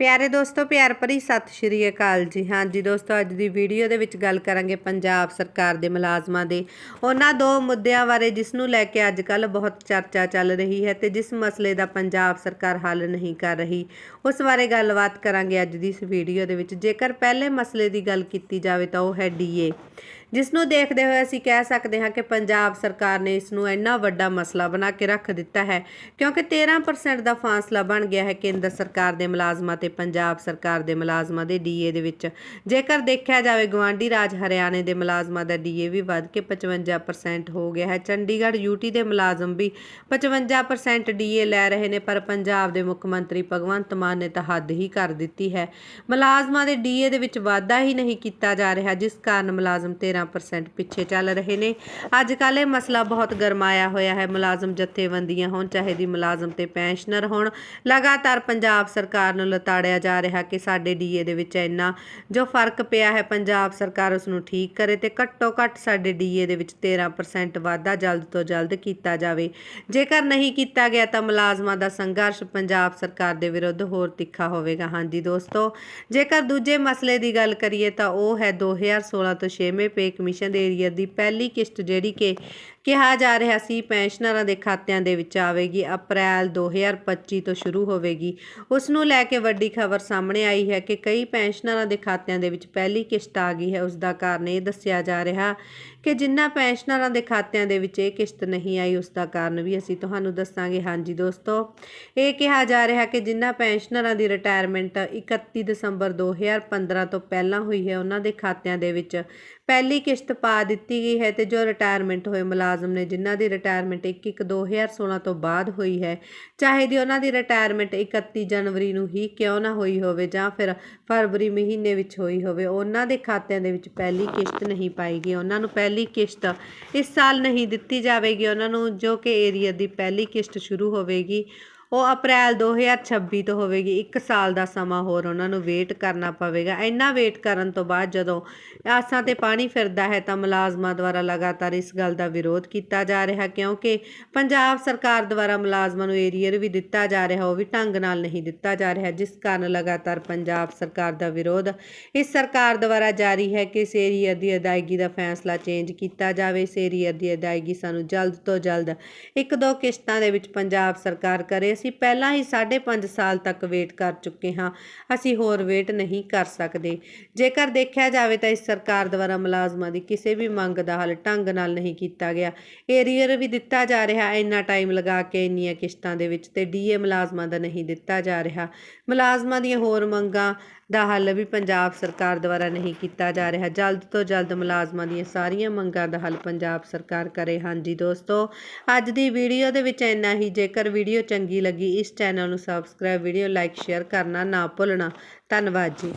ਪਿਆਰੇ ਦੋਸਤੋ, ਪਿਆਰ ਭਰੀ ਸਤਿ ਸ਼੍ਰੀ ਅਕਾਲ ਜੀ। ਹਾਂਜੀ ਦੋਸਤੋ, ਅੱਜ ਦੀ ਵੀਡੀਓ ਦੇ ਵਿੱਚ ਗੱਲ ਕਰਾਂਗੇ ਪੰਜਾਬ ਸਰਕਾਰ ਦੇ ਮੁਲਾਜ਼ਮਾਂ ਦੇ। ਉਹਨਾਂ ਦੋ ਮੁੱਦਿਆਂ ਬਾਰੇ ਜਿਸ ਨੂੰ ਲੈ ਕੇ ਅੱਜ ਕੱਲ ਬਹੁਤ ਚਰਚਾ ਚੱਲ ਰਹੀ ਹੈ ਤੇ ਜਿਸ ਮਸਲੇ ਦਾ ਪੰਜਾਬ ਸਰਕਾਰ ਹੱਲ ਨਹੀਂ ਕਰ ਰਹੀ, ਉਸ ਬਾਰੇ ਗੱਲਬਾਤ ਕਰਾਂਗੇ ਅੱਜ ਦੀ ਇਸ ਵੀਡੀਓ ਦੇ ਵਿੱਚ। ਜੇਕਰ ਪਹਿਲੇ ਮਸਲੇ ਦੀ ਗੱਲ ਕੀਤੀ ਜਾਵੇ ਤਾਂ ਉਹ ਹੈ ਡੀਏ ਜਿਸ ਨੂੰ ਦੇਖਦੇ ਹੋਏ ਅਸੀਂ ਕਹਿ ਸਕਦੇ ਹਾਂ ਕਿ ਪੰਜਾਬ ਸਰਕਾਰ ਨੇ ਇਸ ਨੂੰ ਇੰਨਾ ਵੱਡਾ ਮਸਲਾ ਬਣਾ ਕੇ ਰੱਖ ਦਿੱਤਾ ਹੈ, ਕਿਉਂਕਿ 13% ਦਾ ਫਾਸਲਾ ਬਣ ਗਿਆ ਹੈ ਕੇਂਦਰ ਸਰਕਾਰ ਦੇ ਮੁਲਾਜ਼ਮਾਂ ਤੇ ਪੰਜਾਬ ਸਰਕਾਰ ਦੇ ਮੁਲਾਜ਼ਮਾਂ ਦੇ ਡੀਏ ਦੇ ਵਿੱਚ। ਜੇਕਰ ਦੇਖਿਆ ਜਾਵੇ ਗਵਾਂਢੀ ਰਾਜ ਹਰਿਆਣੇ ਦੇ ਮੁਲਾਜ਼ਮਾਂ ਦਾ ਡੀਏ ਵੀ ਵੱਧ ਕੇ 55% ਹੋ ਗਿਆ ਹੈ, ਚੰਡੀਗੜ੍ਹ ਯੂਟੀ ਦੇ ਮੁਲਾਜ਼ਮ ਵੀ 55% ਡੀਏ ਲੈ ਰਹੇ ਨੇ, ਪਰ ਪੰਜਾਬ ਦੇ ਮੁੱਖ ਮੰਤਰੀ ਭਗਵੰਤ ਮਾਨ ਨੇ ਤਾਂ ਹੱਦ ਹੀ ਕਰ ਦਿੱਤੀ ਹੈ। ਮੁਲਾਜ਼ਮਾਂ ਦੇ ਡੀਏ ਦੇ ਵਿੱਚ ਵਾਧਾ ਹੀ ਨਹੀਂ ਕੀਤਾ ਜਾ ਰਿਹਾ, ਜਿਸ ਕਾਰਨ ਮੁਲਾਜ਼ਮ 13% ਪਿੱਛੇ ਚੱਲ ਰਹੇ ਨੇ। ਅੱਜ ਕੱਲ੍ਹ ਇਹ ਮਸਲਾ ਬਹੁਤ ਗਰਮਾਇਆ ਹੋਇਆ ਹੈ। ਮੁਲਾਜ਼ਮ ਜਥੇਬੰਦੀਆਂ ਹੋਣ, ਚਾਹੇ ਦੀ ਮੁਲਾਜ਼ਮ ਤੇ ਪੈਨਸ਼ਨਰ ਹੋਣ। ਲਗਾਤਾਰ ਪੰਜਾਬ ਸਰਕਾਰ ਨੂੰ ਲਤਾੜਿਆ ਜਾ ਰਿਹਾ ਕਿ ਸਾਡੇ ਡੀਏ ਦੇ ਵਿੱਚ ਇੰਨਾ ਜੋ ਫ਼ਰਕ ਪਿਆ ਹੈ, ਪੰਜਾਬ ਸਰਕਾਰ ਉਸ ਨੂੰ ਠੀਕ ਕਰੇ ਤੇ ਘੱਟੋ ਘੱਟ ਸਾਡੇ ਡੀਏ ਦੇ ਵਿੱਚ 13% ਵਾਧਾ ਜਲਦ ਤੋਂ ਜਲਦ ਕੀਤਾ ਜਾਵੇ। ਜੇਕਰ ਨਹੀਂ ਕੀਤਾ ਗਿਆ ਤਾਂ ਮੁਲਾਜ਼ਮਾਂ ਦਾ ਸੰਘਰਸ਼ ਪੰਜਾਬ ਸਰਕਾਰ ਦੇ ਵਿਰੁੱਧ ਹੋਰ ਤਿੱਖਾ ਹੋਵੇਗਾ। ਹਾਂਜੀ ਦੋਸਤੋ, ਜੇਕਰ ਦੂਜੇ ਮਸਲੇ ਦੀ ਗੱਲ ਕਰੀਏ ਤਾਂ ਉਹ ਹੈ 2016 ਤੋਂ 6ਵੇਂ ਪੇ ਕਮਿਸ਼ਨ ਦੇ ਏਰੀਆ ਦੀ ਪਹਿਲੀ ਕਿਸ਼ਤ ਜਿਹੜੀ ਕਿ ਕਿਹਾ ਜਾ ਰਿਹਾ ਸੀ ਪੈਨਸ਼ਨਰਾਂ ਦੇ ਖਾਤਿਆਂ ਦੇ ਵਿੱਚ ਆਵੇਗੀ, ਅਪ੍ਰੈਲ 2025 ਤੋਂ ਸ਼ੁਰੂ ਹੋਵੇਗੀ। ਉਸ ਨੂੰ ਲੈ ਕੇ ਵੱਡੀ ਖਬਰ ਸਾਹਮਣੇ ਆਈ ਹੈ ਕਿ ਕਈ ਪੈਨਸ਼ਨਰਾਂ ਦੇ ਖਾਤਿਆਂ ਦੇ ਵਿੱਚ ਪਹਿਲੀ ਕਿਸ਼ਤ ਆ ਗਈ ਹੈ। ਉਸ ਦਾ ਕਾਰਨ ਇਹ ਦੱਸਿਆ ਜਾ ਰਿਹਾ ਕਿ ਜਿਨ੍ਹਾਂ ਪੈਨਸ਼ਨਰਾਂ ਦੇ ਖਾਤਿਆਂ ਦੇ ਵਿੱਚ ਇਹ ਕਿਸ਼ਤ ਨਹੀਂ ਆਈ, ਉਸ ਦਾ ਕਾਰਨ ਵੀ ਅਸੀਂ ਤੁਹਾਨੂੰ ਦੱਸਾਂਗੇ। ਹਾਂਜੀ ਦੋਸਤੋ, ਇਹ ਕਿਹਾ ਜਾ ਰਿਹਾ ਕਿ ਜਿਨ੍ਹਾਂ ਪੈਨਸ਼ਨਰਾਂ ਦੀ ਰਿਟਾਇਰਮੈਂਟ 31 ਦਸੰਬਰ 2015 ਤੋਂ ਪਹਿਲਾਂ ਹੋਈ ਹੈ, ਉਹਨਾਂ ਦੇ ਖਾਤਿਆਂ ਦੇ ਵਿੱਚ ਪਹਿਲੀ ਕਿਸ਼ਤ ਪਾ ਦਿੱਤੀ ਗਈ ਹੈ ਤੇ ਜੋ ਰਿਟਾਇਰਮੈਂਟ ਹੋਏ ਮੁਲਾਜ਼ਮ ਨੇ, ਜਿਨ੍ਹਾਂ ਦੀ ਰਿਟਾਇਰਮੈਂਟ 1 2016 ਤੋਂ ਬਾਅਦ ਹੋਈ ਹੈ, ਚਾਹੇ ਦੀ ਉਹਨਾਂ ਦੀ ਰਿਟਾਇਰਮੈਂਟ 31 ਜਨਵਰੀ ਨੂੰ ਹੀ ਕਿਉਂ ਨਾ ਹੋਈ ਹੋਵੇ ਜਾਂ ਫਿਰ ਫਰਵਰੀ ਮਹੀਨੇ ਵਿੱਚ ਹੋਈ ਹੋਵੇ, ਉਹਨਾਂ ਦੇ ਖਾਤਿਆਂ ਦੇ ਵਿੱਚ ਪਹਿਲੀ ਕਿਸ਼ਤ ਨਹੀਂ ਪਾਈ ਗਈ। ਉਹਨਾਂ ਨੂੰ ਪਹਿਲੀ ਪਹਿਲੀ ਕਿਸ਼ਤ। ਇਸ ਸਾਲ ਨਹੀਂ ਦਿੱਤੀ ਜਾਵੇਗੀ। ਉਹਨਾਂ ਨੂੰ ਜੋ ਕਿ ਏਰੀਆ ਦੀ ਪਹਿਲੀ ਕਿਸ਼ਤ ਸ਼ੁਰੂ ਹੋਵੇਗੀ। ਉਹ ਅਪ੍ਰੈਲ 2026 ਤੋਂ ਹੋਵੇਗੀ। ਇੱਕ ਸਾਲ ਦਾ ਸਮਾਂ ਹੋਰ ਉਹਨਾਂ ਨੂੰ ਵੇਟ ਕਰਨਾ ਪਵੇਗਾ। ਇੰਨਾ ਵੇਟ ਕਰਨ ਤੋਂ ਬਾਅਦ ਜਦੋਂ ਆਸਾਂ ਤੇ ਪਾਣੀ ਫਿਰਦਾ ਹੈ ਤਾਂ ਮੁਲਾਜ਼ਮਾਂ ਦੁਆਰਾ ਲਗਾਤਾਰ ਇਸ ਗੱਲ ਦਾ ਵਿਰੋਧ ਕੀਤਾ ਜਾ ਰਿਹਾ, ਕਿਉਂਕਿ ਪੰਜਾਬ ਸਰਕਾਰ ਦੁਆਰਾ ਮੁਲਾਜ਼ਮਾਂ ਨੂੰ ਏਰੀਅਰ ਵੀ ਦਿੱਤਾ ਜਾ ਰਿਹਾ, ਉਹ ਵੀ ਢੰਗ ਨਾਲ ਨਹੀਂ ਦਿੱਤਾ ਜਾ ਰਿਹਾ, ਜਿਸ ਕਾਰਨ ਲਗਾਤਾਰ ਪੰਜਾਬ ਸਰਕਾਰ ਦਾ ਵਿਰੋਧ ਇਸ ਸਰਕਾਰ ਦੁਆਰਾ ਜਾਰੀ ਹੈ ਕਿ ਇਸ ਏਰੀਅਰ ਦੀ ਅਦਾਇਗੀ ਦਾ ਫੈਸਲਾ ਚੇਂਜ ਕੀਤਾ ਜਾਵੇ। ਇਸ ਏਰੀਅਰ ਦੀ ਅਦਾਇਗੀ ਸਾਨੂੰ ਜਲਦ ਤੋਂ ਜਲਦ ਇੱਕ ਦੋ ਕਿਸ਼ਤਾਂ ਦੇ ਵਿੱਚ ਪੰਜਾਬ ਸਰਕਾਰ ਕਰੇ। ਅਸੀਂ ਪਹਿਲਾਂ ਹੀ 5.5 ਸਾਲ ਤੱਕ ਵੇਟ ਕਰ ਚੁੱਕੇ ਹਾਂ। ਅਸੀਂ ਹੋਰ ਵੇਟ ਨਹੀਂ ਕਰ ਸਕਦੇ। ਜੇਕਰ ਦੇਖਿਆ ਜਾਵੇ ਤਾਂ ਇਸ ਸਰਕਾਰ ਦੁਆਰਾ ਮੁਲਾਜ਼ਮਾਂ ਦੀ ਕਿਸੇ ਵੀ ਮੰਗ ਦਾ ਹੱਲ ਢੰਗ ਨਾਲ ਨਹੀਂ ਕੀਤਾ ਗਿਆ। ਏਰੀਅਰ ਵੀ ਦਿੱਤਾ ਜਾ ਰਿਹਾ, ਇੰਨਾ ਟਾਈਮ ਲਗਾ ਕੇ ਇੰਨੀਆਂ ਕਿਸ਼ਤਾਂ ਦੇ ਵਿੱਚ ਤੇ ਡੀਏ ਮੁਲਾਜ਼ਮਾਂ ਦਾ ਨਹੀਂ ਦਿੱਤਾ ਜਾ ਰਿਹਾ। ਮੁਲਾਜ਼ਮਾਂ ਦੀਆਂ ਹੋਰ ਮੰਗਾਂ ਦਾ ਹੱਲ ਵੀ ਪੰਜਾਬ ਸਰਕਾਰ ਦੁਆਰਾ ਨਹੀਂ ਕੀਤਾ ਜਾ ਰਿਹਾ। ਜਲਦ ਤੋਂ ਜਲਦ ਮੁਲਾਜ਼ਮਾਂ ਦੀਆਂ ਸਾਰੀਆਂ ਮੰਗਾਂ ਦਾ ਹੱਲ ਪੰਜਾਬ ਸਰਕਾਰ ਕਰੇ। ਹਾਂਜੀ ਦੋਸਤੋ, ਅੱਜ ਦੀ ਵੀਡੀਓ ਦੇ ਵਿੱਚ ਇੰਨਾ ਹੀ। ਜੇਕਰ ਵੀਡੀਓ ਚੰਗੀ ਲੱਗੀ। ਇਸ ਚੈਨਲ ਨੂੰ ਸਬਸਕ੍ਰਾਈਬ ਵੀਡੀਓ ਲਾਈਕ ਸ਼ੇਅਰ ਕਰਨਾ ਨਾ ਭੁੱਲਣਾ। ਧੰਨਵਾਦ ਜੀ।